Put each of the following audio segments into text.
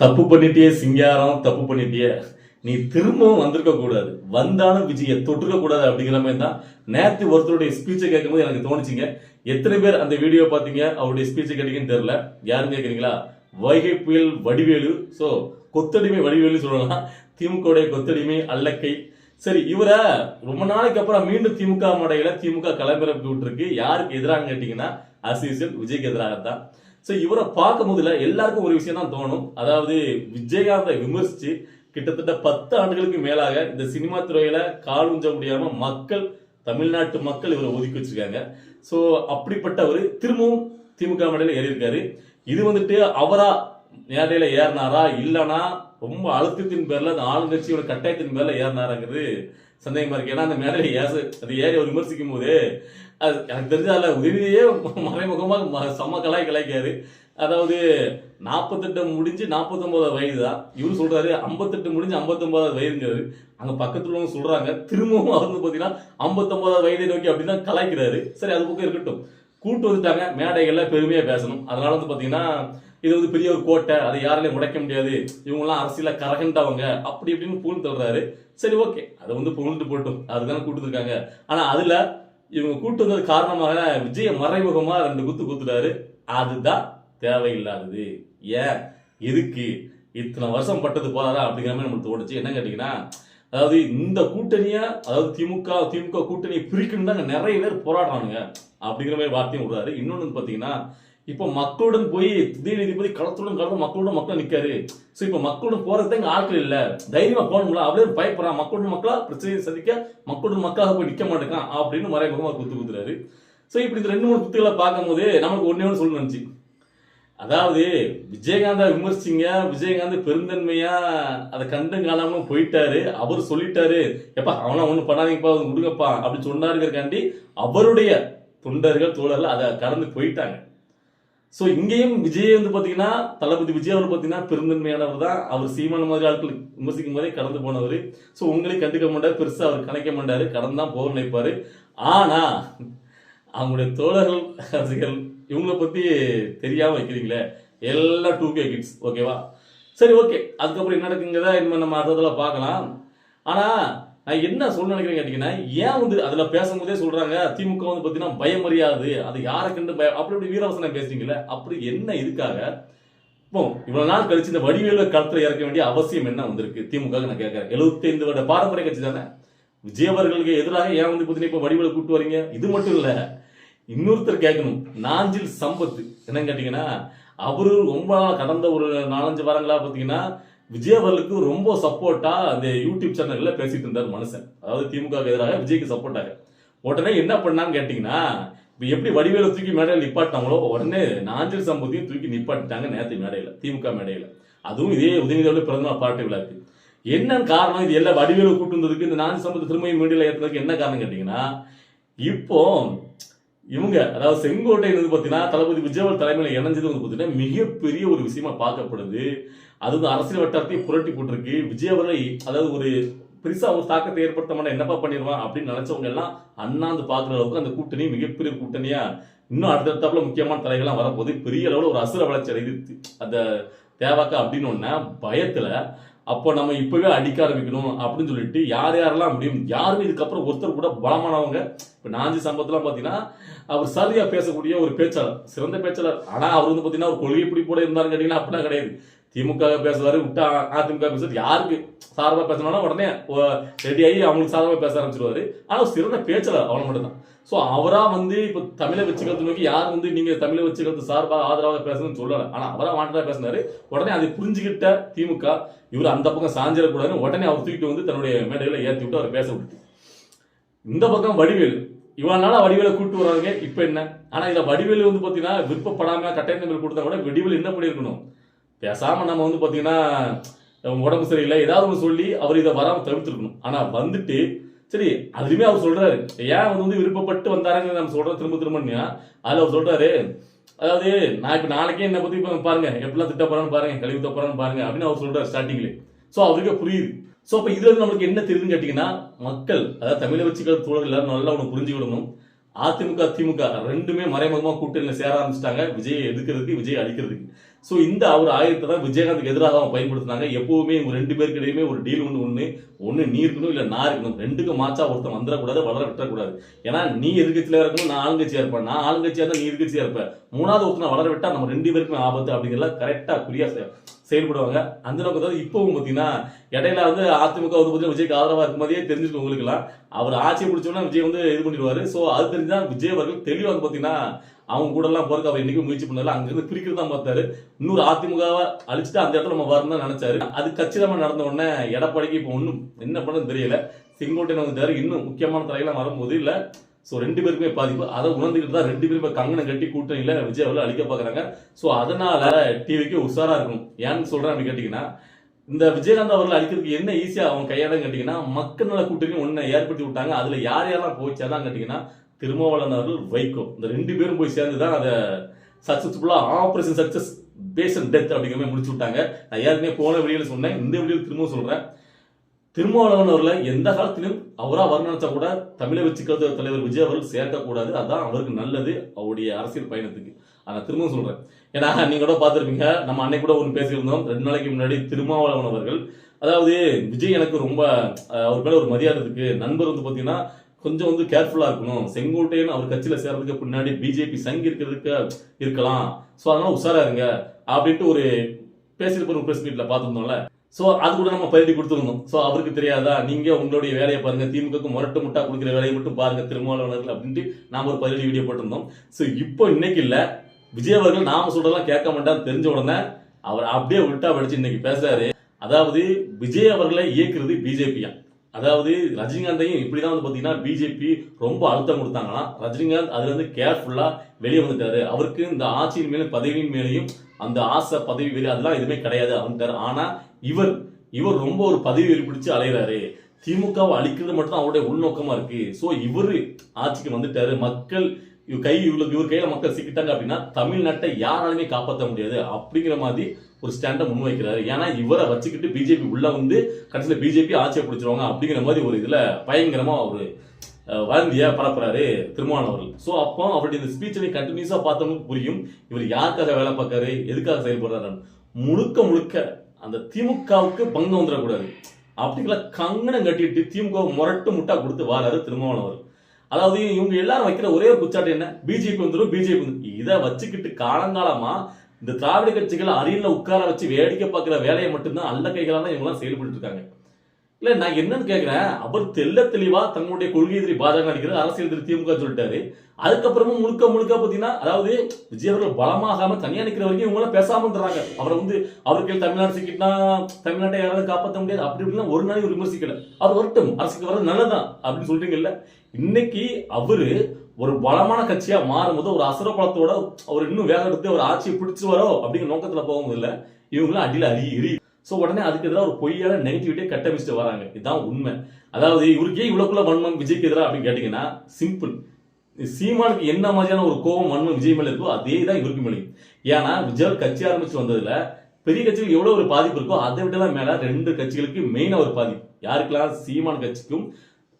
தப்பு பண்ணிட்டே சிங்காரம் தப்பு பண்ணிட்டே நீ திரும்பவும் வந்திருக்க கூடாது. வந்தாலும் விஜயை தொட்டுக்க கூடாது அப்படிங்கிற மாதிரி தான் நேத்து ஒருத்தருடைய ஸ்பீச்சை கேட்கும்போது எனக்கு தோணுச்சுங்க. எத்தனை பேர் அந்த வீடியோ பார்த்தீங்க? அவருடைய ஸ்பீச்சை கேட்டீங்கன்னு தெரியல. யாரும் கேட்குறீங்களா? வைகை புயல் வடிவேலு. ஸோ கொத்தடிமை வடிவேலு சொல்லலாம். திமுகவுடைய கொத்தடிமை அல்லக்கை. சரி இவரை ரொம்ப நாளைக்கு அப்புறம் மீண்டும் திமுக மடையில திமுக களப்பிறப்பி விட்டுருக்கு. யாருக்கு எதிராக கேட்டீங்கன்னா அசிசல் விஜய்க்கு எதிராக தான் ஸோ இவரை பார்க்கும் போதுல எல்லாருக்கும் ஒரு விஷயம் தான் தோணும். அதாவது விஜயகாந்தை விமர்சித்து கிட்டத்தட்ட பத்து ஆண்டுகளுக்கு மேலாக இந்த சினிமா துறையில கால் உஞ்ச முடியாம மக்கள் தமிழ்நாட்டு மக்கள் இவரை ஒதுக்கி வச்சிருக்காங்க. ஸோ அப்படிப்பட்ட ஒரு திரும்பவும் திமுக மேடையில் ஏறியிருக்காரு. இது வந்துட்டு அவரா மேடையில் ஏறினாரா? இல்லைனா ரொம்ப அழுத்தத்தின் பேர்ல அந்த ஆளுங்கட்சியோட கட்டாயத்தின் பேர்ல ஏறினாராங்கிறது சந்தேகமாக இருக்குது ஏன்னா அந்த மேடையில் ஏச அது ஏறி அவர் விமர்சிக்கும் போது அது எனக்கு தெரிஞ்சால உதவியே மறைமுகமாக ம- செம்ம கலாய் கலாய்க்காரு. அதாவது நாற்பத்தெட்டு முடிஞ்சு நாற்பத்தொன்பதாவது வயது தான். இவரு சொல்றாரு ஐம்பத்தெட்டு முடிஞ்சு ஐம்பத்தொம்போதாவது வயதுங்கிறாரு. அங்க பக்கத்துல உள்ளவங்க சொல்றாங்க திரும்பவும் அவர் வந்து பாத்தீங்கன்னா ஐம்பத்தொம்போதாவது வயதை நோக்கி அப்படிதான் கலாய்க்கிறாரு. சரி அது பக்கம் இருக்கட்டும். கூட்டு வந்துட்டாங்க. மேடைகள்ல பெருமையா பேசணும். அதனால வந்து பாத்தீங்கன்னா இது வந்து பெரிய ஒரு கோட்டை. அதை யாராலையும் முடைக்க முடியாது. இவங்கெல்லாம் அரசியல கரகண்டவங்க. அப்படி இப்படின்னு புகழ் தள்ளுறாரு. சரி ஓகே. அதை வந்து புகழ்ந்து போட்டும். அதுதானே கூட்டு இருக்காங்க ஆனா அதுல இவங்க கூட்டு வந்தது காரணமாக விஜய மறைமுகமா ரெண்டு குத்து குத்துட்டாரு. அதுதான் தேவையில்லாதது. ஏன்? எதுக்கு? இத்தனை வருஷம் பட்டது போறாரா அப்படிங்கிற மாதிரி நம்மளுக்கு தோணுச்சு. என்ன கேட்டீங்கன்னா அதாவது இந்த கூட்டணியை அதாவது திமுக திமுக கூட்டணியை பிரிக்கணும் தான் நிறைய பேர் போராடுறானுங்க அப்படிங்கிற மாதிரி வார்த்தையும் விடுறாரு. இன்னொன்று பார்த்தீங்கன்னா இப்போ மக்களுடன் போய் திடீர் நீதிபதி களத்துடன் கலந்து மக்களோட மக்கள் நிற்காரு ஸோ இப்போ மக்களுடன் போகிறதுக்கு இங்கே ஆட்கள் இல்லை. தைரியமாக போகணும்ல. அப்படியே பயப்படுறான். மக்களுடன் மக்களாக பிரச்சனையை சந்திக்க மக்களுடன் மக்களாக போய் நிற்க மாட்டேங்கான் அப்படின்னு மறைமுகமாக குத்து குத்துறாரு. ஸோ இப்படி இந்த ரெண்டு மூணு குத்துகளை பார்க்கும்போது நமக்கு ஒன்றே ஒன்று சொல்லணும்னு நினச்சி. அதாவது விஜயகாந்தா விமர்சிங்க விஜயகாந்த் பெருந்தன்மையா அதை கண்டும் காணாமலும் போயிட்டாரு. அவர் சொல்லிட்டாரு எப்பா அவனா ஒண்ணு பண்ணாதீங்கப்பா அது விடுங்கப்பா அப்படி சொன்னாருங்கிறக்காண்டி அவருடைய தொண்டர்கள் தோழர்கள் அதை கடந்து போயிட்டாங்க. ஸோ இங்கேயும் விஜய் வந்து பார்த்தீங்கன்னா தளபதி விஜய் அவர் பார்த்தீங்கன்னா பெருந்தன்மையானவர் தான். அவர் சீமான மாதிரி ஆட்கள் விமர்சிக்கும் போதே கடந்து போனவர். ஸோ உங்களையும் கண்டுக்க மாட்டார் பெருசாக அவர் கணக்க மாட்டார் கடந்து தான் போக நினைப்பார். ஆனா அவங்களுடைய தோழர்கள் ரசிகர்கள் இவங்களை பற்றி தெரியாமல் வைக்கிறீங்களே? எல்லாம் டூ கே கிட்ஸ் ஓகேவா சரி ஓகே அதுக்கப்புறம் என்ன நடக்குங்கிறத இனிமேல் நம்ம அடுத்ததில் பார்க்கலாம். ஆனால் நான் என்ன சொல்ல நினைக்கிறேன் கேட்டிங்கன்னா ஏன் வந்து அதில் பேசும்போதே சொல்கிறாங்க திமுக வந்து பார்த்தீங்கன்னா பயம் அறியாது அது யாரை கண்டு பயம் அப்படி இப்படி வீரவசனம் பேசுறீங்களே அப்படி என்ன இதுக்காக? இப்போ இவ்வளோ நாள் கழிச்சு இந்த வடிவேலு களத்தில் இறக்க வேண்டிய அவசியம் என்ன வந்திருக்கு? திமுக நான் கேட்குறேன். எழுபத்தைந்து வருட பாரம்பரிய கட்சி தானே? விஜயவர்களுக்கு எதிராக ஏன் வந்து பார்த்தீங்கன்னா இப்போ வடிவேலு கூப்பிட்டு வரீங்க? இது மட்டும் இல்லை இன்னொருத்தர் கேட்கணும். நாஞ்சில் சம்பத்து என்னன்னு கேட்டீங்கன்னா அவரு ரொம்ப கடந்த ஒரு நாலஞ்சு வாரங்களா பாத்தீங்கன்னா விஜயவர்களுக்கு ரொம்ப சப்போர்ட்டா அந்த யூடியூப் சேனல்ல பேசிட்டு இருந்தார் மனுஷன். அதாவது திமுக எதிராக விஜய்க்கு சப்போர்ட்டாக உடனே என்ன பண்ணான்னு கேட்டீங்கன்னா இப்ப எப்படி வடிவேல தூக்கி மேடையில் நிப்பாட்டினாங்களோ உடனே நாஞ்சில் சம்பத்தையும் தூக்கி நிப்பாட்டிட்டாங்க நேற்று மேடையில திமுக மேடையில. அதுவும் இதே உதயநிதியோட பிறந்தநாள் பாட்டு விழாக்கு என்ன காரணம் இது? எல்லாம் வடிவேலு கூட்டு வந்ததுக்கு இந்த நாஞ்சில் சம்பத்தி திரும்பியும் மீடியில் ஏற்றுறதுக்கு என்ன காரணம் கேட்டீங்கன்னா இப்போ இவங்க அதாவது செங்கோட்டை வந்து பார்த்தீங்கன்னா தளபதி விஜயவர் தலைமையில் இணைஞ்சது வந்து பார்த்தீங்கன்னா மிகப்பெரிய ஒரு விஷயமா பார்க்கப்படுது. அது வந்து அரசியல் வட்டாரத்தையும் புரட்டி போட்டிருக்கு. விஜய் அதாவது ஒரு பெருசாக ஒரு தாக்கத்தை ஏற்படுத்த மாட்டேன் என்னப்பா பண்ணிடுவான் அப்படின்னு நினைச்சவங்க எல்லாம் அண்ணாந்து பார்க்குற அளவுக்கு அந்த கூட்டணி மிகப்பெரிய கூட்டணியாக இன்னும் அடுத்தடுத்தாப்புல முக்கியமான தலைகள்லாம் வரப்போது பெரிய அளவில் ஒரு அசுர வளர்ச்சி அடையுது. அந்த தேவாக்கா அப்படின்னு ஒன்னா பயத்தில் அப்போ நம்ம இப்பவே அடிக்க ஆரம்பிக்கணும் அப்படின்னு சொல்லிட்டு யார் யாரெல்லாம் முடியும் யாருமே இதுக்கப்புறம் ஒருத்தர் கூட பலமானவங்க இப்ப நாஞ்சி சம்பவத்தெல்லாம் பாத்தீங்கன்னா அவர் சரியா பேசக்கூடிய ஒரு பேச்சாளர் சிறந்த பேச்சாளர். ஆனா அவர் வந்து பாத்தீங்கன்னா ஒரு கொள்கை பிடிப்போட இருந்தாருன்னு கேட்டிங்கன்னா கேட்டீங்கன்னா அப்படிலாம் கிடையாது. திமுக பேசுவாரு விட்டா அதிமுக பேசுறது யாருக்கு? சார்பாக பேசணும்னா உடனே ரெடி ஆகி அவங்களுக்கு சார்பாக பேச ஆரம்பிச்சிருவாரு. ஆனால் சிறந்த பேச்சாளர் அவனை மட்டும்தான். ஸோ அவராக வந்து இப்போ தமிழை வச்சுக்கிறது நோக்கி யார் வந்து நீங்கள் தமிழை வச்சுக்கிறது சார்பாக ஆதரவாக பேசணும்னு சொல்லலை. ஆனால் அவராக வாண்டதாக பேசினாரு. உடனே அதை புரிஞ்சுக்கிட்ட திமுக இவர் அந்த பக்கம் சாஞ்சிடக்கூடாதுன்னு உடனே அவர் தூக்கிட்டு வந்து தன்னுடைய மேடைகளை ஏற்றி விட்டு அவர் பேச விட்டு இந்த பக்கம் வடிவேலு. இவ்வளவு நாளா வடிவேலை கூட்டு வராங்க இப்போ என்ன? ஆனால் இதில் வடிவேலு வந்து பார்த்தீங்கன்னா விருப்பப்படாமல் கட்டாயம் கொடுத்தா கூட வடிவேலு என்ன பண்ணியிருக்கணும்? பேசாம நம்ம வந்து பார்த்தீங்கன்னா உடம்பு சரியில்லை ஏதாவது ஒன்று சொல்லி அவர் இதை வராமல் தவிர்த்துருக்கணும். ஆனால் வந்துட்டு சரி அதுலேயுமே அவர் சொல்கிறாரு ஏன் அவர் வந்து விருப்பப்பட்டு வந்தாருங்க நம்ம சொல்கிறோம் திரும்ப திரும்பனியா அதில் அவர் சொல்கிறாரு அதாவது நான் இப்போ நாளைக்கே என்னை பற்றி இப்போ பாருங்க எப்படிலாம் திட்ட போறான்னு பாருங்க கழிவு தப்புறான்னு பாருங்க அப்படின்னு அவர் சொல்கிறார் ஸ்டார்டிங்ல ஸோ அவருக்கே புரியுது. ஸோ அப்போ இதில் நம்மளுக்கு என்ன தெரியுதுன்னு கேட்டிங்கன்னா மக்கள் அதாவது தமிழை வச்சுக்கிற தோழர்கள் எல்லாரும் நல்லா ஒன்று புரிஞ்சுக்கிடணும் அதிமுக திமுக ரெண்டுமே மறைமுகமாக கூட்டணியில் சேர ஆரம்பிச்சிட்டாங்க. விஜயை எதுக்கிறதுக்கு விஜய் அழிக்கிறதுக்கு. ஸோ இந்த அவர் ஆயிரத்தை தான் விஜயகாந்துக்கு எதிராக அவங்க பயன்படுத்தினாங்க. எப்பவுமே இவங்க ரெண்டு பேருக்கு இடையுமே ஒரு டீல் ஒன்று ஒன்று ஒன்று நீ இருக்கணும் இல்லை நான் இருக்கணும். ரெண்டுக்கும் மாச்சா ஒருத்தன் வந்துடக்கூடாது வளர விட்டக்கூடாது. ஏன்னா நீ எதிர்கட்சியில் இருக்கணும் நான் ஆளுங்கட்சியாக இருப்பேன். நான் ஆளுங்கட்சியாக இருந்தால் நீ எதிர்கட்சியாக இருப்பேன் மூணாவது ஒருத்தனை வளர விட்டால் நம்ம ரெண்டு பேருக்குமே ஆபத்து அப்படிங்கிறத கரெக்டாக குறியா செயல்படுவாங்க. அந்த நோக்கத்தை இப்போவும் பார்த்தீங்கன்னா இடையில வந்து அதிமுக வந்து பார்த்தீங்கன்னா விஜய்க்கு ஆதரவாக இருக்கும் போதே தெரிஞ்சிருக்கும் உங்களுக்குலாம் அவர் ஆட்சியை பிடிச்சோன்னா விஜய் வந்து இது பண்ணிடுவார். ஸோ அது தெரிஞ்சுதான் விஜய் அவர்கள் தெளிவாக வந்து பார்த்தீங்கன்னா அவங்க கூட எல்லாம் போறதுக்கு அவர் இன்னைக்கு முயற்சி பண்ணல. அங்கிருந்து பிரிக்கிறது தான் பார்த்தாரு. இன்னொரு அதிமுகவை அழிச்சிட்டு அந்த இடத்துல நம்ம வரணும் தான் நினைச்சாரு. அது கச்சிதமா நடந்த உடனே எடப்பாடிக்கு இப்போ ஒன்றும் என்ன பண்ணு தெரியல. செங்கோட்டையன் வந்துட்டாரு இன்னும் முக்கியமான தலையெல்லாம் வரும்போது இல்லை. ஸோ ரெண்டு பேருக்குமே பாதிப்பு. அதை உணர்ந்துக்கிட்டு தான் ரெண்டு பேருமே கங்கணம் கட்டி கூட்டணியில விஜய் அவர்கள் அழிக்க பார்க்குறாங்க. ஸோ அதனால டிவிக்கு உஷாராக இருக்கும் ஏன்னு சொல்கிறேன் அப்படின்னு கேட்டிங்கன்னா இந்த விஜயகாந்த் அவர்கள் அழிக்கிறதுக்கு என்ன ஈஸியாக அவங்க கையாடன்னு கேட்டிங்கன்னா மக்கள் நல கூட்டணி ஒன்றை ஏற்படுத்தி விட்டாங்க. அதில் யார் யாரெல்லாம் போச்சாதான் கேட்டிங்கன்னா திருமாவளவன் அவர்கள் வைகோ. இந்த ரெண்டு பேரும் போய் சேர்ந்து தான் அதை சக்சஸ்ஃபுல்லா ஆப்ரேஷன் சக்சஸ் பேஷன் டெத் அப்படிங்கிற மாதிரி முடிச்சு விட்டாங்க. நான் ஏற்கனவே போன வழியில் சொன்னேன். இந்த வீடியோல திரும்பவும் சொல்கிறேன் திருமாவளவன் அவர்களை எந்த காலத்திலும் அவரா நினச்சா கூட தமிழை வச்சு தலைவர் விஜய் அவர்கள் சேர்க்கக்கூடாது. அதான் அவருக்கு நல்லது. அவருடைய அரசியல் பயணத்துக்கு. ஆனால் திரும்பவும் சொல்கிறேன் ஏன்னா நீங்கள் கூட பார்த்துருப்பீங்க. நம்ம அன்னைக்கு கூட ஒன்று பேசியிருந்தோம். ரெண்டு நாளைக்கு முன்னாடி திருமாவளவன் அவர்கள் அதாவது விஜய் எனக்கு ரொம்ப அவர் மேலே ஒரு மரியாதை இருக்குது நண்பர் வந்து பார்த்தீங்கன்னா கொஞ்சம் வந்து கேர்ஃபுல்லாக இருக்கணும். செங்கோட்டையன் அவர் கட்சியில் சேர்றதுக்கு பின்னாடி பிஜேபி சங்கி இருக்கிறதுக்கு இருக்கலாம். ஸோ அதனால உஷாரா இருங்க அப்படின்ட்டு ஒரு பேசியிருப்ப ஒரு ப்ரெஸ் மீட்ல பார்த்துருந்தோம்ல. ஸோ அது கூட நம்ம பயிற்சி கொடுத்துருந்தோம் ஸோ அவருக்கு தெரியாதா? நீங்கள் உங்களுடைய வேலையை பாருங்கள் திமுகக்கு முரட்டு முட்டா கொடுக்குற வேலையை மட்டும் பாருங்கள் திருமாவளவர்கள் அப்படின்ட்டு நாம் ஒரு பதினேழு வீடியோ போட்டிருந்தோம். ஸோ இப்போ இன்னைக்கு இல்லை. விஜய் அவர்கள் நாம சொல்றதெல்லாம் கேட்க மாட்டான்னு தெரிஞ்ச உடனே அவர் அப்படியே உல்ட்டா படிச்சு இன்னைக்கு பேசுறாரு. அதாவது விஜய் அவர்களை இயக்குறது பிஜேபியா அதாவது ரஜினிகாந்தையும் இப்படிதான் வந்து பார்த்தீங்கன்னா பிஜேபி ரொம்ப அழுத்தம் கொடுத்தாங்களாம். ரஜினிகாந்த் அதுல இருந்து கேர்ஃபுல்லாக வெளியே வந்துட்டாரு. அவருக்கு இந்த ஆட்சியின் மேலும் பதவியின் மேலேயும் அந்த ஆசை பதவி வெறி அதெல்லாம் எதுவுமே கிடையாது வந்துட்டாரு ஆனால் இவர் இவர் ரொம்ப ஒரு பதவி வெறி பிடிச்சு அலைகிறாரு திமுகவை அழிக்கிறது மட்டும் தான் அவருடைய உள்நோக்கமாக இருக்கு. ஸோ இவரு ஆட்சிக்கு வந்துட்டாரு. மக்கள் இவர் கை இவ்வளவு இவர் கையில மக்கள் சிக்கிட்டாங்க அப்படின்னா தமிழ்நாட்டை யாராலுமே காப்பாற்ற முடியாது. அப்படிங்கிற மாதிரி ஒரு ஸ்டாண்டை முன்வைக்கிறாரு. ஏன்னா இவரை வச்சுக்கிட்டு பிஜேபி உள்ள வந்து கடைசியில் பிஜேபி ஆட்சியை பிடிச்சிருவாங்க அப்படிங்கிற மாதிரி ஒரு இதில் பயங்கரமா ஒரு வதந்தியை பரப்புறாரு திருமாவளவன் அவர்கள். ஸோ அப்போ அவருடைய இந்த ஸ்பீச்சை கண்டினியூஸாக பார்த்தவங்களுக்கு புரியும். இவர் யாருக்காக வேலை பார்க்காரு? எதுக்காக செயல்படுறாரு? முழுக்க முழுக்க அந்த திமுகவுக்கு பங்கம் வந்துடக்கூடாது. அப்படிங்கிற கங்கணம் கட்டிட்டு திமுக முரட்டு முட்டா கொடுத்து வாராரு திருமாவளவன் அவர் அதாவது இவங்க எல்லாரும் வைக்கிற ஒரே ஒரு குச்சாட்டு என்ன? பிஜேபி வந்துடும் பிஜேபி வந்துடும் இதை வச்சுக்கிட்டு காலங்காலமாக இந்த திராவிட கட்சிகளை அரியல உட்கார வச்சு வேடிக்கை பார்க்குற வேலையை மட்டும்தான் அல்ல கைகளாக தான் இவங்கெல்லாம் செயல்பட்டு இருக்காங்க இல்ல நான் என்னன்னு கேட்குறேன் அவர் தெள்ள தெளிவா தங்களுடைய கொள்கை எதிரி பாஜக நடிக்கிறது அரசியல் எதிரி திமுக சொல்லிட்டாரு. அதுக்கப்புறமும் முழுக்க முழுக்க பாத்தீங்கன்னா அதாவது விஜய் அவர்கள் பலமாகாம தனியா நிக்கிற வரைக்கும் இவங்க எல்லாம் பேசாம இருந்துறாங்க அவரை வந்து அவருக்கு தமிழ்நாடு சிக்கிட்டா தமிழ்நாட்டை யாராவது காப்பாற்ற முடியாது. அப்படி இப்படிலாம் ஒரு நாளைக்கு விமர்சிக்கல. அவர் வரட்டும் அரசுக்கு வர்றது நல்லதான் அப்படின்னு சொல்றீங்கல்ல. இன்னைக்கு அவரு ஒரு பலமான கட்சியா மாறும்போது ஒரு அசுர பலத்தோட அவர் இன்னும் வேக எடுத்து ஒரு ஆட்சியை பிடிச்சுவாரோ அப்படிங்கிற நோக்கத்துல போகும்போது இல்ல இவங்களும் அடியில அடி எரி சோ உடனே அதுக்கு எதிராக ஒரு பொய்யான நெகட்டிவிட்டியை கட்டமிச்சுட்டு வராங்க. இதுதான் உண்மை. அதாவது இவருக்கே இவ்வளவுக்குள்ள வன்மம் விஜய்க்கு எதிராக அப்படின்னு கேட்டீங்கன்னா சிம்பிள் சீமானுக்கு என்ன மாதிரியான ஒரு கோபம் வன்மம் விஜய் மேல இருக்கோ அதே தான் இவருக்கு மேலே ஏன்னா விஜய் கட்சி ஆரம்பிச்சு வந்ததுல பெரிய கட்சிகளுக்கு எவ்வளவு ஒரு பாதிப்பு இருக்கோ அதை விடலாம் மேல ரெண்டு கட்சிகளுக்கு மெயினாக ஒரு பாதிப்பு. யாருக்கெல்லாம் சீமான் கட்சிக்கும்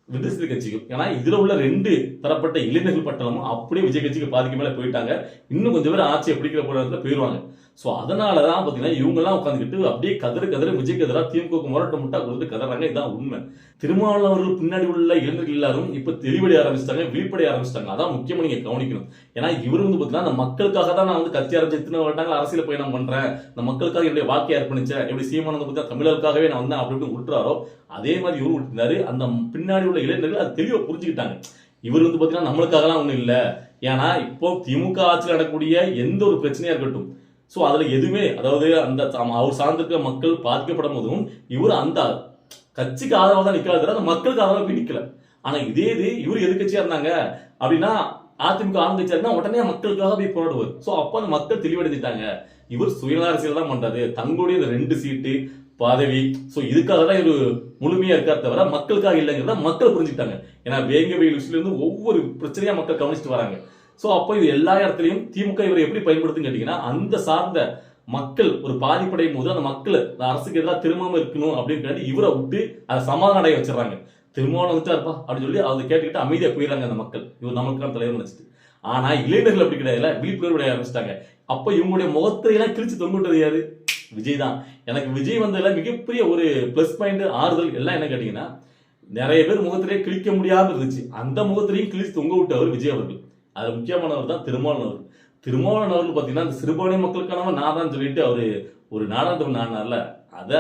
விடுதலை கட்சிக்கும் ஏன்னா இதுல உள்ள ரெண்டு தரப்பட்ட இளைஞர்கள் பட்டணமும் அப்படியே விஜய் கட்சிக்கு பாதிக்கு மேல போயிட்டாங்க. இன்னும் கொஞ்சம் பேர் ஆட்சியை பிடிக்கிற போராட்டத்தில் போயிடுவாங்க ஸோ அதனால தான் பார்த்தீங்கன்னா இவங்கெல்லாம் உட்காந்துக்கிட்டு அப்படியே கதிர கதிர விஜய்க்கு கதிராக திமுக முரட்ட முட்டா கொடுத்து கதறாங்க. இதுதான் உண்மை. திருமாவளவர்கள் பின்னாடி உள்ள இளைஞர்கள் எல்லாரும் இப்போ தெளிவடைய ஆரம்பிச்சிட்டாங்க வெளிப்படைய ஆரம்பிச்சிட்டாங்க. அதான் முக்கியமாக நீங்கள் கவனிக்கணும். ஏன்னா இவர் வந்து பார்த்தீங்கன்னா அந்த மக்களுக்காக தான் நான் வந்து கட்சி ஆரம்பிச்சு இத்தனை வருடங்கள் அரசியல் பயணம் பண்ணுறேன் இந்த மக்களுக்காக என்னுடைய வாக்கை அர்ப்பணிச்சேன். எப்படி சீமானந்த பார்த்தா தமிழருக்காகவே தமிழர்களுக்காகவே நான் வந்தேன் அப்படி இப்படி விட்டுறாரோ அதே மாதிரி இவரும் விட்டுருந்தாரு அந்த பின்னாடி உள்ள இளைஞர்கள் அது தெளிவாக புரிஞ்சுக்கிட்டாங்க. இவர் வந்து பார்த்தீங்கன்னா நம்மளுக்காகலாம் ஒன்றும் இல்லை. ஏன்னா இப்போ திமுக ஆட்சியில் நடக்கக்கூடிய எந்த ஒரு பிரச்சனையாக இருக்கட்டும் ஸோ அதில் எதுவுமே அதாவது அந்த அவர் சார்ந்திருக்க மக்கள் பாதிக்கப்படும் போதும் இவர் அந்த கட்சிக்கு ஆதரவாக தான் நிக்காத அந்த மக்களுக்கு ஆதரவாக போய் நிற்கல ஆனால் இதே இது இவர் எதிர்கட்சியாக இருந்தாங்க அப்படின்னா அதிமுக ஆரம்பிச்சாருன்னா உடனே மக்களுக்காக போய் போராடுவார். ஸோ அப்போ அந்த மக்கள் தெளிவடைஞ்சிட்டாங்க. இவர் சுயநல அரசியல் தான் பண்றாரு. தங்களுடைய இந்த ரெண்டு சீட்டு பதவி ஸோ இதுக்காக தான் இவர் முழுமையா இருக்கார் தவிர மக்களுக்காக இல்லைங்கிறத மக்கள் புரிஞ்சுக்கிட்டாங்க. ஏன்னா வேங்க வெயில் விஷயத்துல இருந்து ஒவ்வொரு பிரச்சனையா மக்கள் கவனிச்சுட்டு வராங்க. ஸோ அப்போ இது எல்லா இடத்துலையும் திமுக இவரை எப்படி பயன்படுத்துன்னு கேட்டீங்கன்னா அந்த சார்ந்த மக்கள் ஒரு பாதிப்படையும் போது அந்த மக்கள் அந்த அரசுக்கு எதிராக திரும்பாம இருக்கணும் அப்படின்னு இவரை விட்டு அதை சமாதானம் அடைய வச்சிடறாங்க. திரும்பவும் வந்துட்டா இருப்பா அப்படின்னு சொல்லி அதை கேட்டுக்கிட்டு அமைதியாக போயிடுறாங்க அந்த மக்கள். இவர் நமக்கான தலைவர் நினைச்சிட்டு. ஆனா இளைஞர்கள் அப்படி கிடையாதுல விழிப்புணர்வு ஆரம்பிச்சிட்டாங்க. அப்ப இவங்களுடைய முகத்தையெல்லாம் கிழிச்சு தொங்கிட்டது யாரு? விஜய் தான். எனக்கு விஜய் வந்ததுல மிகப்பெரிய ஒரு ப்ளஸ் பாயிண்ட் ஆறுதல் எல்லாம் என்ன கேட்டீங்கன்னா நிறைய பேர் முகத்திலேயே கிழிக்க முடியாம இருந்துச்சு. அந்த முகத்திலையும் கிழிச்சு தொங்க விட்டவர் விஜய் அவர்கள். அது முக்கியமானவர் தான் திருமாவளவர் திருமாவளவர்னு பார்த்தீங்கன்னா அந்த சிறுபான்மை மக்களுக்கானவன் நான் தான் சொல்லிட்டு அவர் ஒரு நாடாந்தவன் நானார்ல அதை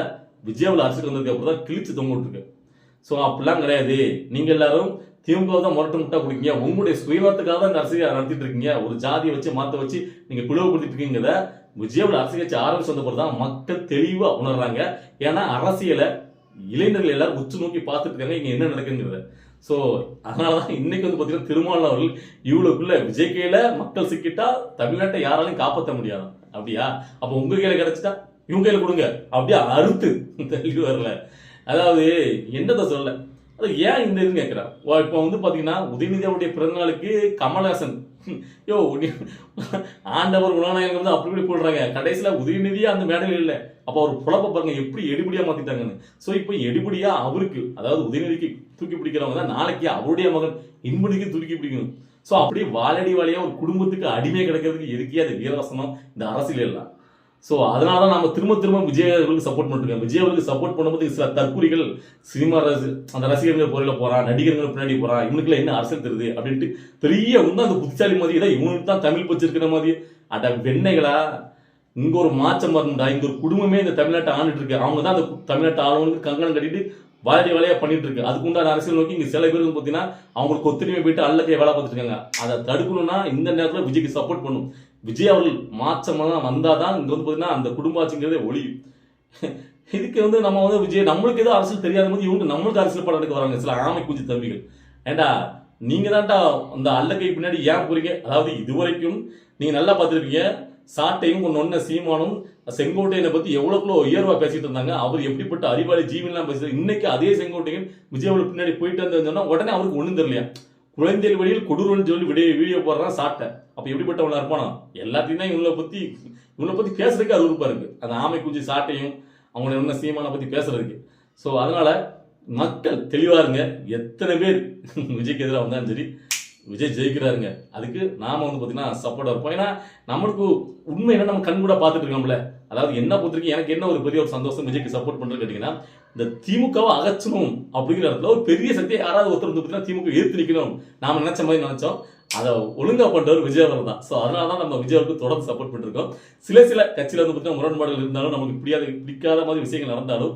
விஜயாவில் அரசுக்கு வந்ததுக்கு அப்புறம் தான் கிழிச்சு தொங்கிட்டுருக்கு ஸோ அப்படிலாம் கிடையாது. நீங்கள் எல்லாரும் திமுக தான் முரட்டு முட்டா கொடுக்கீங்க உங்களுடைய சுயவாரத்துக்காக தான் இந்த அரசியல் நடத்திட்டு இருக்கீங்க. ஒரு ஜாதியை வச்சு மாற்ற வச்சு நீங்கள் பிளவுபடுத்திட்டு இருக்கீங்கிறத விஜயாவில் அரசியல் கட்சி ஆரம்பிச்சு வந்த தான் மக்கள் தெளிவாக உணர்றாங்க. ஏன்னா அரசியலை இளைஞர்கள் எல்லாரும் உச்சு நோக்கி பார்த்துட்டு இருக்காங்க இங்கே என்ன நடக்குங்கிறத. ஸோ அதனால தான் இன்னைக்கு வந்து பார்த்தீங்கன்னா திருமாவளவன் அவர்கள் விஜய் கையில மக்கள் சிக்கிட்டா தமிழ்நாட்டை யாராலையும் காப்பாற்ற முடியாது. அப்படியா? அப்போ உங்கள் கையில கிடச்சிட்டா இவங்க கையில கொடுங்க. அப்படியே அறுத்து தள்ளி வரல அதாவது என்னத்தை சொல்ல அது ஏன் இந்த இதுன்னு கேட்குறேன் இப்போ வந்து பார்த்தீங்கன்னா உதயநிதியாவுடைய பிறந்தநாளுக்கு கமல்ஹாசன் யோ ஆண்டவர் உலகநாயகம் வந்து அப்படி இப்படி போடுறாங்க. கடைசியில உதயநிதியே அந்த மேடையில் இல்லை. அப்போ அவர் புழப்ப பாருங்க எப்படி எடுபடியா மாத்திட்டாங்கன்னு. சோ இப்போ எடுபடியாக அவருக்கு அதாவது உதயநிதிக்கு தூக்கி பிடிக்கிறவங்க தான் நாளைக்கு அவருடைய மகன் இன்பனுக்கு தூக்கி பிடிக்கணும். சோ அப்படியே வாழடி வாழையா ஒரு குடும்பத்துக்கு அடிமை கிடைக்கிறதுக்கு எதுக்கே? அது வீரவசனம். இந்த அரசியல் எல்லாம். ஸோ அதனால தான் நம்ம திரும்ப திரும்ப விஜய் அவர்களுக்கு சப்போர்ட் பண்ணிருக்கோம் விஜய் அவர்களுக்கு சப்போர்ட் பண்ணும்போது சில தற்கூரிகள் சினிமா ரசி அந்த ரசிகர்கள் பொருளில் போகிறான் நடிகர்கள் பின்னாடி போகிறான் இவனுக்குள்ள என்ன அரசியல் தருது அப்படின்ட்டு பெரிய வந்து அந்த புத்திசாலி மாதிரி தான் இவனுக்கு தான் தமிழ் பச்சிருக்கிற மாதிரி அட வெண்ணைகளா இங்கே ஒரு மாற்றம் வரணும்டா இங்கே ஒரு குடும்பமே இந்த தமிழ்நாட்டை ஆண்டுட்டு இருக்கு. அவங்க தான் அந்த தமிழ்நாட்டை ஆளுநருக்கு கங்கணம் கட்டிட்டு வாழை வேலையாக பண்ணிட்டு இருக்கு. அதுக்கு உண்டான அரசியல் நோக்கி இங்கே சில பேருக்கு பார்த்தீங்கன்னா அவங்களுக்கு ஒத்துரிமை போயிட்டு அல்லக்கை வேலை பார்த்துட்டு இருக்காங்க. அதை தடுக்கணும்னா இந்த நேரத்தில் விஜய்க்கு சப்போர்ட் பண்ணும். விஜய் அவர்கள் வந்தால் தான் இங்கே வந்து பார்த்தீங்கன்னா அந்த குடும்ப ஒழியும் இதுக்கு வந்து நம்ம வந்து விஜய் நம்மளுக்கு ஏதோ அரசியல் தெரியாத போது இவங்க நம்மளுக்கு அரசியல் படம் எடுக்க வராங்க சில ஆமை குஞ்சு தம்பிகள். ஏண்டா நீங்கள் தான்டா அந்த அல்லக்கை பின்னாடி ஏன் போறீங்க? அதாவது இதுவரைக்கும் நீங்கள் நல்லா பார்த்துருப்பீங்க. சாட்டையும் ஒன்று சீமானும் செங்கோட்டையனை பற்றி எவ்வளோக்குள்ள உயர்வாக பேசிட்டு இருந்தாங்க. அவர் எப்படிப்பட்ட அறிவாளி ஜீவன்லாம் பேசுறாரு இன்னைக்கு அதே செங்கோட்டையன் விஜய் பின்னாடி போயிட்டு வந்து உடனே அவருக்கு ஒன்றும் தெரியலையா? குழந்தைகள் வழியில் கொடூரம்னு சொல்லி விடிய வீடியோ போடுறான் சாட்டை. அப்ப எப்படிப்பட்டவனா இருப்பானா? எல்லாத்தையும் தான் இவங்களை பத்தி இவங்களை பத்தி பேசுறதுக்கு அது உறுப்பா அந்த ஆமை குஞ்சு சாட்டையும் அவங்களோட என்ன சீமானை பத்தி பேசுறதுக்கு. ஸோ அதனால மக்கள் தெளிவா இருங்க. எத்தனை பேர் விஜய்க்கு எதிராக வந்தாலும் சரி விஜய் ஜெயிக்கிறாருங்க. அதுக்கு நாம வந்து பாத்தீங்கன்னா சப்போர்ட்டாக இருப்போம். ஏன்னா நம்மளுக்கு உண்மை என்ன நம்ம கண் கூட பார்த்துட்டு இருக்கோம்ல. அதாவது என்ன பொறுத்திருக்கு எனக்கு என்ன ஒரு பெரிய ஒரு சந்தோஷம் விஜய்க்கு சப்போர்ட் பண்றது கேட்டீங்கன்னா இந்த திமுகவை அகற்றணும் அப்படிங்கிற இடத்துல ஒரு பெரிய சக்தியை யாராவது ஒருத்தர் வந்து பார்த்தீங்கன்னா திமுக எதிர்த்து நிற்கணும் நாம நினைச்ச மாதிரி நினைச்சோம். அதை ஒழுங்காக பண்ணுறவர் விஜய் அவர் தான். ஸோ அதனால தான் நம்ம விஜய் அவருக்கு தொடர்ந்து சப்போர்ட் பண்ணிருக்கோம். சில சில கட்சியில் வந்து பார்த்தீங்கன்னா முரண்பாடுகள் இருந்தாலும் நமக்கு பிடிக்காத பிடிக்காத மாதிரி விஷயங்கள் நடந்தாலும்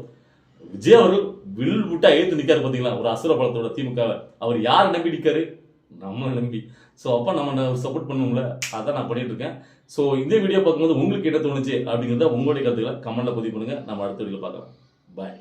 விஜய் அவர்கள் வில் விட்டா எழுத்து நிற்காரு பார்த்தீங்களா ஒரு அசுர பலத்தோட திமுகவை அவர் யார் நம்பி நிற்காரு நம்ம நம்பி. ஸோ அப்போ நம்ம சப்போர்ட் பண்ணுவோம்ல? அதான் நான் பண்ணிட்டு இருக்கேன். ஸோ இந்த வீடியோ பார்க்கும்போது உங்களுக்கு என்ன தோணுச்சு அப்படிங்கிறத உங்களுடைய கருத்துக்களை கமெண்ட்டில் பதிவு பண்ணுங்கள் நம்ம அடுத்த வீடியோ பார்க்கலாம். பாய்